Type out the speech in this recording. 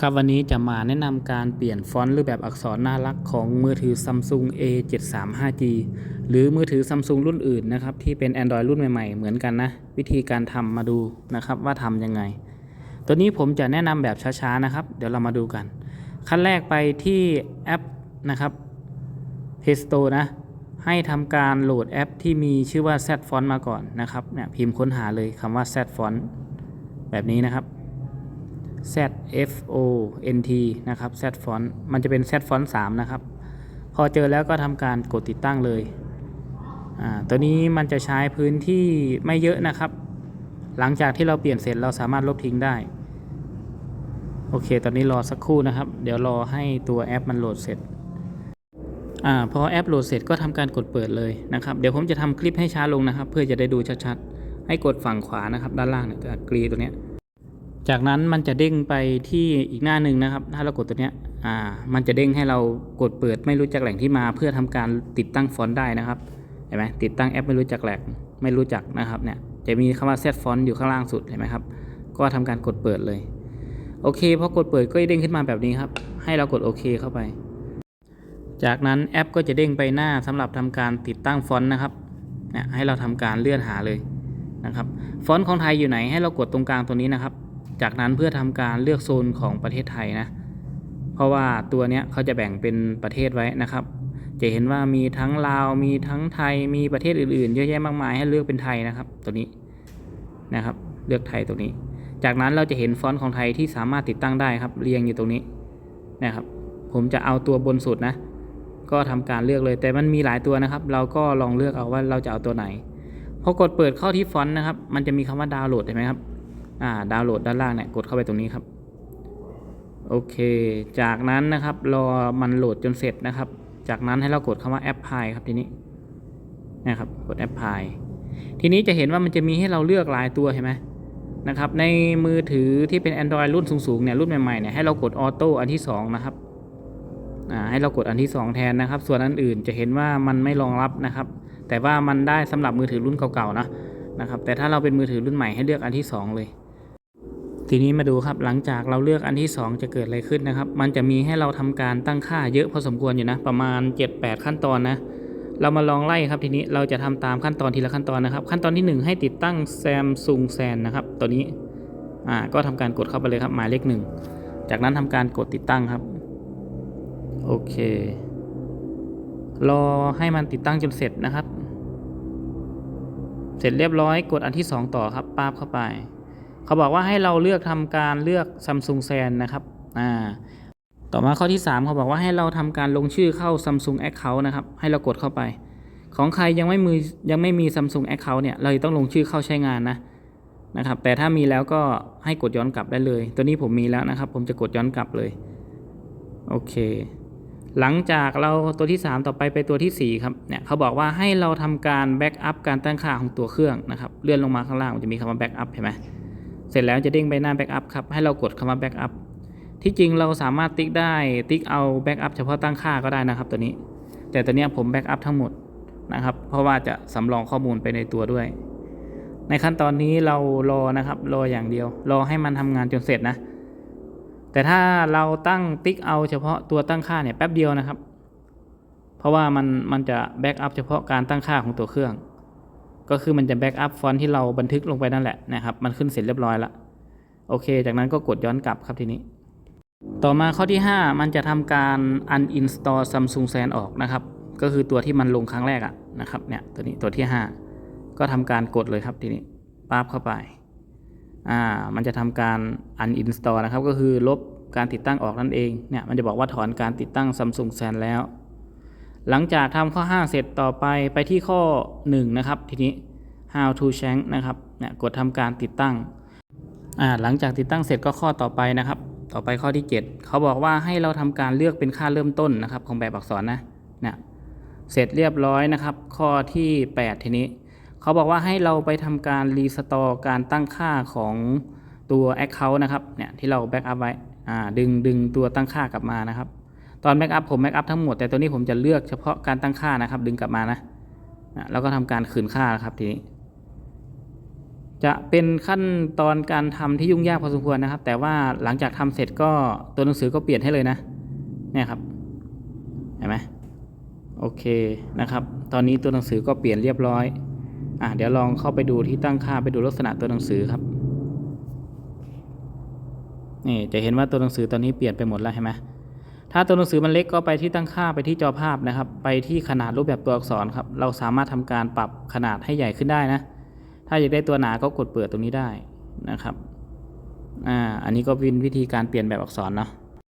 ครับวันนี้จะมาแนะนำการเปลี่ยนฟอนต์รูปแบบอักษรน่ารักของมือถือ Samsung A735G หรือมือถือ Samsung รุ่นอื่นนะครับที่เป็น Android รุ่นใหม่ๆ เหมือนกันนะ วิธีการทำมาดูนะครับว่าทำยังไง ตัวนี้ผมจะแนะนำแบบช้าๆนะครับ เดี๋ยวเรามาดูกัน ขั้นแรกไปที่แอปนะครับ Play Store นะ ให้ทำการโหลดแอปที่มีชื่อว่า Z Font มาก่อนนะครับเนี่ยพิมพ์ค้นหาเลยคำว่า Z Font แบบนี้นะครับ Z F O N T นะครับ Z Font มันจะเป็น Z Font 3 นะครับ พอเจอแล้วก็ทำการกดติดตั้งเลยอ่าตัวนี้มันจะใช้พื้นที่ไม่เยอะนะครับ หลังจากที่เราเปลี่ยนเสร็จเราสามารถลบทิ้งได้ โอเค ตอนนี้รอสักครู่นะครับ เดี๋ยวรอให้ตัวแอปมันโหลดเสร็จอ่าพอแอปโหลดเสร็จก็ทำการกดเปิดเลยนะครับ เดี๋ยวผมจะทำคลิปให้ช้าลงนะครับ เพื่อจะได้ดูชัดๆ ให้กดฝั่งขวานะครับ ด้านล่างเนี่ยกรีตัวเนี้ย จากนั้นมันจะเด้งไปที่อีกหน้าหนึ่งนะครับ ถ้าเรากดตัวเนี้ยอ่ามันจะเด้งให้เรากดเปิดไม่รู้จักแหล่งที่มา เพื่อทำการติดตั้งฟอนต์ได้นะครับเห็นไหมติดตั้งแอปไม่รู้จักแหล่งไม่รู้จักนะครับเนี่ยจะมีคำว่าแซดฟอนต์อยู่ข้างล่างสุดเห็นไหมครับก็ทำการกดเปิดเลยโอเคพอกดเปิดก็จะเด้งขึ้นมาแบบนี้ครับ ให้เรากดโอเคเข้าไป จากนั้นแอปก็จะเด้งไปหน้าสำหรับทำการติดตั้งฟอนต์นะครับเนี่ยให้เราทำการเลื่อนหาเลยนะครับฟอนต์ของไทยอยู่ไหนให้เรากดตรงกลางตัวนี้นะครับ จากนั้นเพื่อทำการเลือกโซนของประเทศไทยนะ เพราะว่าตัวเนี้ยเขาจะแบ่งเป็นประเทศไว้นะครับ จะเห็นว่ามีทั้งลาว มีทั้งไทย มีประเทศอื่นๆ เยอะแยะมากมายให้เลือกเป็นไทยนะครับ ตัวนี้นะครับ เลือกไทยตัวนี้ จากนั้นเราจะเห็นฟอนต์ของไทยที่สามารถติดตั้งได้ครับ เรียงอยู่ตรงนี้นะครับ ผมจะเอาตัวบนสุดนะ ก็ทำการเลือกเลย แต่มันมีหลายตัวนะครับ เราก็ลองเลือกเอาว่าเราจะเอาตัวไหน พอกดเปิดเข้าที่ฟอนต์นะครับ มันจะมีคำว่าดาวน์โหลดเห็นไหมครับ อ่าดาวน์โหลดด้านล่างเนี่ยกดเข้าไปตรงนี้ครับ โอเค จากนั้นนะครับรอมันโหลดจนเสร็จนะครับ จากนั้นให้เรากดคำว่าแอปพลายครับทีนี้นะครับกดแอปพลายทีนี้จะเห็นว่ามันจะมีให้เราเลือกหลายตัวเห็นไหมนะครับในมือถือที่เป็น Android รุ่นสูงๆเนี่ยรุ่นใหม่ๆเนี่ยให้เรากดออโต้อันที่ 2 นะครับอ่าให้เรากดอันที่ 2 แทนนะครับ ส่วนอันอื่นจะเห็นว่ามันไม่รองรับนะครับ แต่ว่ามันได้สำหรับมือถือรุ่นเก่าๆนะนะครับแต่ถ้าเราเป็นมือถือรุ่นใหม่ให้เลือกอันที่ 2 เลย ทีนี้มาดูครับหลังจากเราเลือกอันที่ 2 จะเกิดอะไรขึ้นนะครับ มันจะมีให้เราทำการตั้งค่าเยอะพอสมควรอยู่นะ ประมาณ 7-8 ขั้นตอนนะ เรามาลองไล่ครับทีนี้เราจะทำตามขั้นตอนทีละขั้นตอนนะครับ ขั้นตอนที่ 1 ให้ติดตั้ง Samsung San นะครับ ตัวนี้อ่าก็ทำการกดเข้าไปเลยครับหมายเลขหนึ่งจากนั้นทำการกดติดตั้งครับโอเค รอให้มันติดตั้งจนเสร็จนะครับ เสร็จเรียบร้อยกดอันที่ 2 ต่อครับป้าบเข้าไป เขาบอกว่าให้เราเลือกทำการเลือก Samsung San นะครับอ่าต่อมาข้อที่ 3 เขาบอกว่าให้เราทำการลงชื่อเข้า Samsung Account นะครับ ให้เรากดเข้าไป ของใครยังไม่มือยังไม่มี Samsung Account เนี่ยเราจะต้องลงชื่อเข้าใช้งานนะนะครับแต่ถ้ามีแล้วก็ให้กดย้อนกลับได้เลย ตัวนี้ผมมีแล้วนะครับ ผมจะกดย้อนกลับเลยโอเค หลังจากเราตัวที่ 3 ต่อไปไปตัวทีสี่4 ครับเนี่ยเขาบอกว่าให้เราทำการแบ็กอัพการตั้งค่าของตัวเครื่องนะครับ เลื่อนลงมาข้างล่างมันจะมีคำว่าแบ็กอัพเห็นไหม ร็จแล้วจะเด้งไปหน้าแบ็กอัพครับ ให้เรากดคำว่าแบ็กอัพที่จริงเราสามารถติ๊กได้ติ๊กเอาแบ็กอัพเฉพาะตั้งค่าก็ได้นะครับตัวนี้ แต่ตัวนี้ผมแบ็กอัพทั้งหมดนะครับ เพราะว่าจะสำรองข้อมูลไปในตัวด้วย ในขั้นตอนนี้เรารอนะครับรออย่างเดียว รอให้มันทำงานจนเสร็จนะ แต่ถ้าเราตั้งติ๊กเอาเฉพาะตัวตั้งค่าเนี่ยแป๊บเดียวนะครับ เพราะว่ามันมันจะแบ็กอัพเฉพาะการตั้งค่าของตัวเครื่อง ก็คือมันจะแบ็กอัพฟอนต์ที่เราบันทึกลงไปนั่นแหละนะครับ มันขึ้นเสร็จเรียบร้อยแล้วโอเค จากนั้นก็กดย้อนกลับครับทีนี้ ต่อมาข้อที่ 5 มันจะทำการ uninstall Samsung San ออกนะครับ ก็คือตัวที่มันลงครั้งแรกอะนะครับเนี่ยตัวนี้ตัวที่ 5 ก็ทำการกดเลยครับทีนี้ปั๊บเข้าไปอ่ามันจะทำการ uninstall นะครับ ก็คือลบการติดตั้งออกนั่นเองเนี่ยมันจะบอกว่าถอนการติดตั้ง Samsung San แล้วหลังจากทำข้อ 5 เสร็จต่อไปไปที่ข้อ 1 นะครับ ทีนี้ how to change นะครับเนี่ยกดทำการติดตั้งอ่าหลังจากติดตั้งเสร็จก็ข้อต่อไปนะครับ ต่อไปข้อที่ 7 เขาบอกว่าให้เราทำการเลือกเป็นค่าเริ่มต้นนะครับ ของแบบอักษรนะเนี่ยเสร็จเรียบร้อยนะครับ ข้อที่ 8 ทีนี้เขาบอกว่าให้เราไปทำการรีสตอร์การตั้งค่าของตัว Account นะครับเนี่ยที่เราแบ็กอัพไว้อ่าดึงดึงตัวตั้งค่ากลับมานะครับ ตอนแบ็กอัพผมแบ็กอัพทั้งหมดแต่ตัวนี้ผมจะเลือกเฉพาะการตั้งค่านะครับ ดึงกลับมานะนะแล้วก็ทำการคืนค่านะครับทีนี้ จะเป็นขั้นตอนการทำที่ยุ่งยากพอสมควรนะครับ แต่ว่าหลังจากทำเสร็จก็ตัวหนังสือก็เปลี่ยนให้เลยนะเนี่ยครับเห็นไหมโอเคนะครับ ตอนนี้ตัวหนังสือก็เปลี่ยนเรียบร้อยอะเดี๋ยวลองเข้าไปดูที่ตั้งค่าไปดูลักษณะตัวหนังสือครับนี่จะเห็นว่าตัวหนังสือตอนนี้เปลี่ยนไปหมดแล้วเห็นไหมถ้าตัวหนังสือมันเล็กก็ไปที่ตั้งค่าไปที่จอภาพนะครับ ไปที่ขนาดรูปแบบตัวอักษรครับ เราสามารถทำการปรับขนาดให้ใหญ่ขึ้นได้นะ ถ้าอยากได้ตัวหนาก็กดเปิดตรงนี้ได้นะครับ อ่า อันนี้ก็เป็นวิธีการเปลี่ยนแบบอักษรเนาะ